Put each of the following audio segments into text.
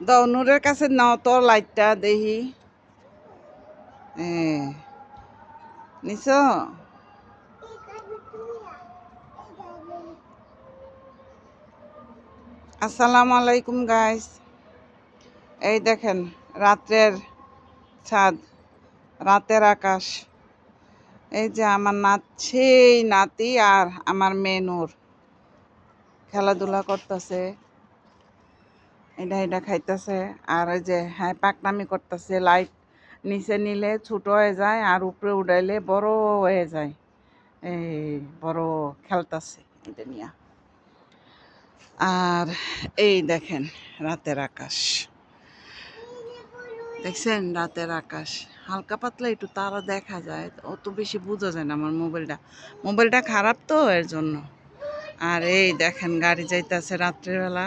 দাও, নূরের কাছে নাও তো লাইটটা, দেখি। নিছ? আসসালামু আলাইকুম গাইস এই দেখেন, রাত্রের ছাদ, রাতের আকাশ। এই যে আমার নাত, সেই নাতি আর আমার মেয়ে নূর। খেলাধুলা করতেছে। এটা এটা খাইতেছে। আর ওই যে হ্যাঁ পাকনামি করতেছে। লাইট নিচে নিলে ছোট হয়ে যায় আর উপরে উঠাইলে বড় হয়ে যায়। এই বড় খেলতেছে এটা নিয়ে। আর এই দেখেন, রাতের আকাশ। দেখছেন, রাতের আকাশ। হালকা পাতলা একটু তারা দেখা যায়। অত বেশি বোঝা যায় না আমার মোবাইলটা। মোবাইলটা খারাপ তো এর জন্য। আর এই দেখেন, গাড়ি যাইতেছে রাত্রেবেলা।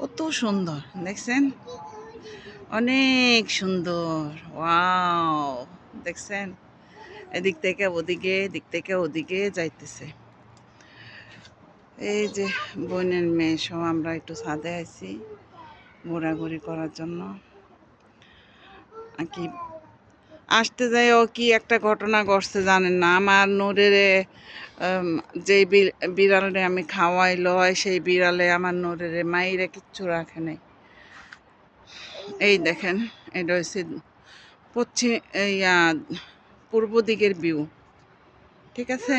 কত সুন্দর, দেখছেন? অনেক সুন্দর, ওয়াও, দেখছেন? এদিক থেকে ওদিকে এদিক থেকে ওদিকে যাইতেছে। এই যে বোনের মেয়ে, সব আমরা একটু ছাদে আছি, ঘোরাঘুরি করার জন্য। আর কি আসতে যাই ও কি একটা ঘটনা ঘটছে জানেন না। আমার নোরের যে বিড়ালে আমি খাওয়াই লয় সেই বিড়ালে আমার নোরের মাইরে কিচ্ছু রাখে নাই। এই দেখেন, এটা হচ্ছে পশ্চিম ইয়া, পূর্ব দিকের ভিউ ঠিক আছে?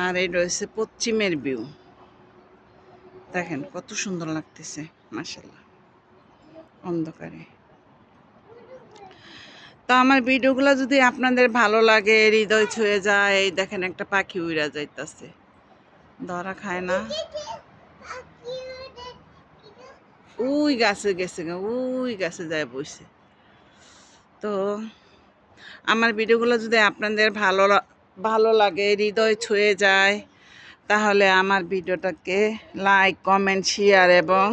আর এটা হচ্ছে পশ্চিমের ভিউ দেখেন কত সুন্দর লাগতেছে মাসাল্লাহ অন্ধকারে। তো আমার ভিডিওগুলো যদি আপনাদের ভালো লাগে, হৃদয় ছুঁয়ে যায়, এই দেখেন একটা পাখি উড়া যাইতাছে। ধরা খায় না। উই গাছে গেছে উই গাছে যায় বসে তো আমার ভিডিওগুলো যদি আপনাদের ভালো ভালো লাগে, হৃদয় ছুঁয়ে যায়, তাহলে আমার ভিডিওটাকে লাইক কমেন্ট শেয়ার এবং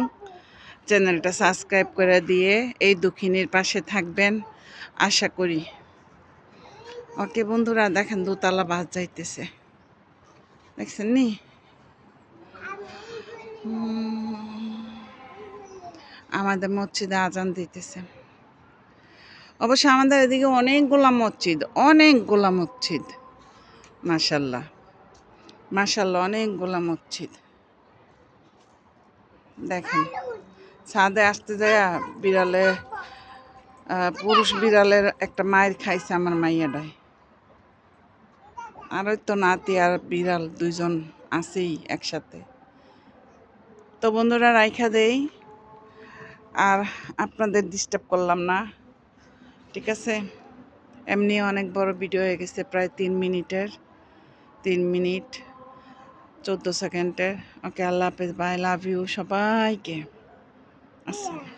চ্যানেলটা সাবস্ক্রাইব করে দিয়ে এই দুঃখিনীর পাশে থাকবেন, আশা করি। ওকে বন্ধুরা, দেখেন দোতলা বাস যাইতেছে। দেখছেন নি? আমাদের মসজিদে আজান দিতেছে। অবশ্য আমাদের এদিকে অনেকগুলা মসজিদ অনেকগুলা মসজিদ। মাসাল্লাহ মাসাল্লাহ অনেকগুলা মসজিদ। দেখেন। ছাদে আসতে যায় বিড়ালে পুরুষ বিড়ালের একটা মায়ের খাইছে আমার মাইয়াডায় আর ওই তো নাতি আর বিড়াল দুইজন আছেই একসাথে। তো বন্ধুরা, রাইখা দেই। আর আপনাদের ডিস্টার্ব করলাম না, ঠিক আছে? এমনি অনেক বড় ভিডিও হয়ে গেছে, প্রায় তিন মিনিটের, তিন মিনিট, চোদ্দ সেকেন্ডের। ওকে, আল্লাহ হাফেজ বাই লাভ ইউ সবাইকে। আসসালাম